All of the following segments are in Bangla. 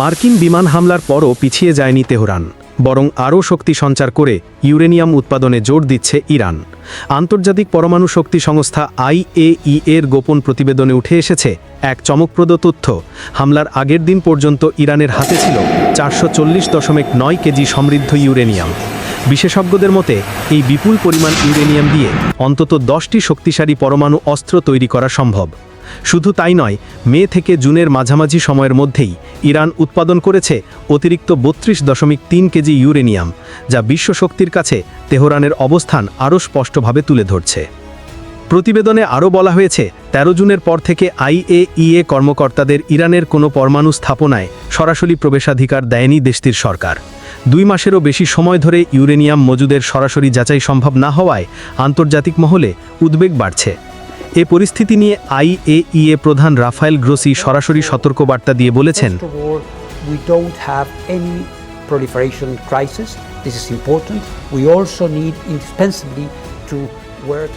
মার্কিন বিমান হামলার পরও পিছিয়ে যায়নি তেহরান, বরং আরও শক্তি সঞ্চার করে ইউরেনিয়াম উৎপাদনে জোর দিচ্ছে ইরান। আন্তর্জাতিক পরমাণু শক্তি সংস্থা আইএই এর গোপন প্রতিবেদনে উঠে এসেছে এক চমকপ্রদ তথ্য, হামলার আগের দিন পর্যন্ত ইরানের হাতে ছিল চারশো চল্লিশ দশমিক নয় কেজি সমৃদ্ধ ইউরেনিয়াম। বিশেষজ্ঞদের মতে, এই বিপুল পরিমাণ ইউরেনিয়াম দিয়ে অন্তত দশটি শক্তিশালী পরমাণু অস্ত্র তৈরি করা সম্ভব। শুধু তাই নয়, মে থেকে জুনের মাঝামাঝি সময়ের মধ্যেই ইরান উৎপাদন করেছে অতিরিক্ত বত্রিশ দশমিক তিন কেজি ইউরেনিয়াম, যা বিশ্ব শক্তির কাছে তেহরানের অবস্থান আরও স্পষ্টভাবে তুলে ধরছে। প্রতিবেদনে আরও বলা হয়েছে ১৩ জুনের পর থেকে আইএইএ কর্মকর্তাদের ইরানের কোনো পরমাণু স্থাপনায় সরাসরি প্রবেশাধিকার দেয়নি দেশটির সরকার। দুই মাসেরও বেশি সময় ধরে ইউরেনিয়াম মজুদের সরাসরি যাচাই সম্ভব না হওয়ায় আন্তর্জাতিক মহলে উদ্বেগ বাড়ছে। এ পরিস্থিতি নিয়ে আইএইএ প্রধান রাফায়েল গ্রোসি সরাসরি সতর্কবার্তা দিয়ে বলেছেন First of all, we don't have any proliferation crisis. This is important. We also need indispensably to work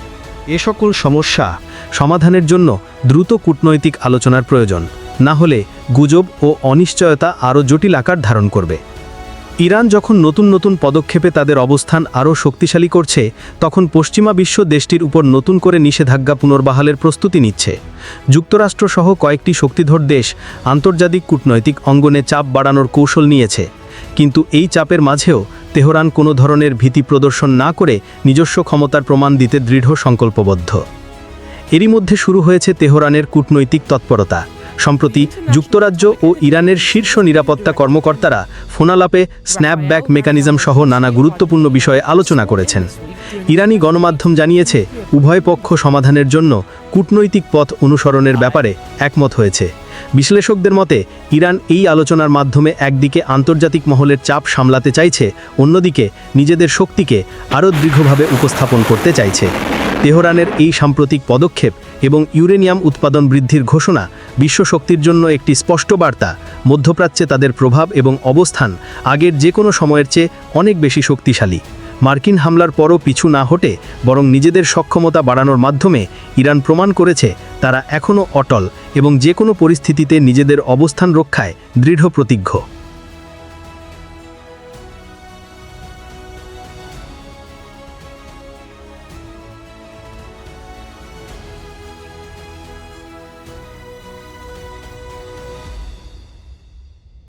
এ সকল সমস্যা সমাধানের জন্য দ্রুত কূটনৈতিক আলোচনার প্রয়োজন না হলে গুজব ও অনিশ্চয়তা আরও জটিল আকার ধারণ করবে ইরান যখন নতুন নতুন পদক্ষেপে তাদের অবস্থান আরও শক্তিশালী করছে, তখন পশ্চিমা বিশ্ব দেশটির উপর নতুন করে নিষেধাজ্ঞা পুনর্বহালের প্রস্তুতি নিচ্ছে। যুক্তরাষ্ট্রসহ কয়েকটি শক্তিধর দেশ আন্তর্জাতিক কূটনৈতিক অঙ্গনে চাপ বাড়ানোর কৌশল নিয়েছে। কিন্তু এই চাপের মাঝেও তেহরান কোনো ধরনের ভীতি প্রদর্শন না করে নিজস্ব ক্ষমতার প্রমাণ দিতে দৃঢ় সংকল্পবদ্ধ। এরই মধ্যে শুরু হয়েছে তেহরানের কূটনৈতিক তৎপরতা। সম্প্রতি যুক্তরাজ্য ও ইরানের শীর্ষ নিরাপত্তা কর্মকর্তারা ফোনালাপে স্ন্যাপব্যাক মেকানিজম সহ নানা গুরুত্বপূর্ণ বিষয়ে আলোচনা করেছেন। ইরানি গণমাধ্যম জানিয়েছে, উভয় পক্ষ সমাধানের জন্য কূটনৈতিক পথ অনুসরণের ব্যাপারে একমত হয়েছে। বিশ্লেষকদের মতে, ইরান এই আলোচনার মাধ্যমে একদিকে আন্তর্জাতিক মহলের চাপ সামলাতে চাইছে, অন্যদিকে নিজেদের শক্তিকে আরও দৃঢ়ভাবে উপস্থাপন করতে চাইছে। তেহরানের এই সাম্প্রতিক পদক্ষেপ এবং ইউরেনিয়াম উৎপাদন বৃদ্ধির ঘোষণা বিশ্ব শক্তির জন্য একটি স্পষ্ট বার্তা, মধ্যপ্রাচ্যে তাদের প্রভাব এবং অবস্থান আগের যে কোনো সময়ের চেয়ে অনেক বেশি শক্তিশালী। মার্কিন হামলার পরও পিছু না হটে বরং নিজেদের সক্ষমতা বাড়ানোর মাধ্যমে ইরান প্রমাণ করেছে তারা এখনও অটল এবং যে কোনো পরিস্থিতিতে নিজেদের অবস্থান রক্ষায় দৃঢ় প্রতিজ্ঞ।